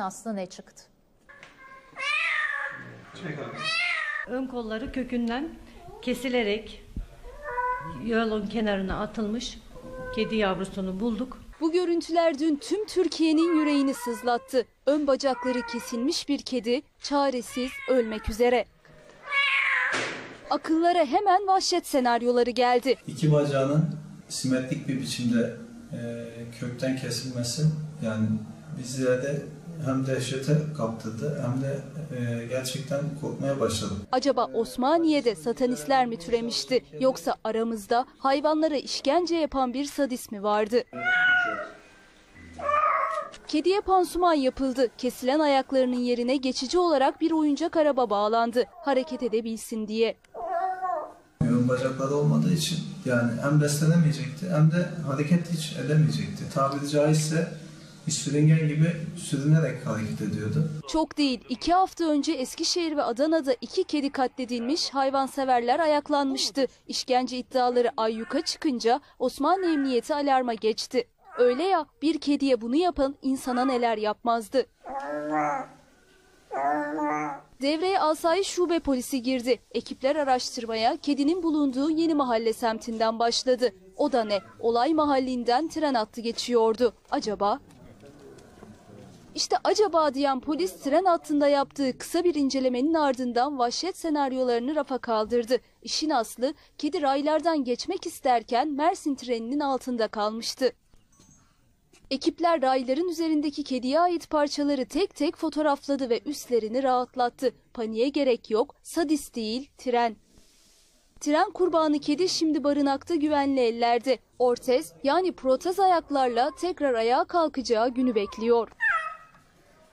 aslında ne çıktı? Ön kolları kökünden kesilerek yolun kenarına atılmış kedi yavrusunu bulduk. Bu görüntüler dün tüm Türkiye'nin yüreğini sızlattı. Ön bacakları kesilmiş bir kedi çaresiz ölmek üzere. Akıllara hemen vahşet senaryoları geldi. İki bacağının simetrik bir biçimde e, kökten kesilmesi yani bizlerde hem dehşete kaptırdı hem de e, gerçekten korkmaya başladım. Acaba Osmaniye'de satanistler mi türemişti yoksa aramızda hayvanlara işkence yapan bir sadist mi vardı? Kediye pansuman yapıldı. Kesilen ayaklarının yerine geçici olarak bir oyuncak araba bağlandı. Hareket edebilsin diye. Ön bacakları olmadığı için yani hem beslenemeyecekti hem de hareket hiç edemeyecekti. Tabiri caizse bir sürüngen gibi sürünerek hareket ediyordu. Çok değil. iki hafta önce Eskişehir ve Adana'da iki kedi katledilmiş, hayvanseverler ayaklanmıştı. İşkence iddiaları ayyuka çıkınca Osmanlı Emniyeti alarma geçti. Öyle ya bir kediye bunu yapan insana neler yapmazdı. Devreye asayiş şube polisi girdi. Ekipler araştırmaya kedinin bulunduğu yeni mahalle semtinden başladı. O da ne? Olay mahallinden tren hattı geçiyordu. Acaba işte acaba diyen polis tren hattında yaptığı kısa bir incelemenin ardından vahşet senaryolarını rafa kaldırdı. İşin aslı kedi raylardan geçmek isterken Mersin treninin altında kalmıştı. Ekipler rayların üzerindeki kediye ait parçaları tek tek fotoğrafladı ve üstlerini rahatlattı. Paniğe gerek yok, sadist değil, tren. Tren kurbanı kedi şimdi barınakta güvenli ellerde. Ortez yani protez ayaklarla tekrar ayağa kalkacağı günü bekliyor.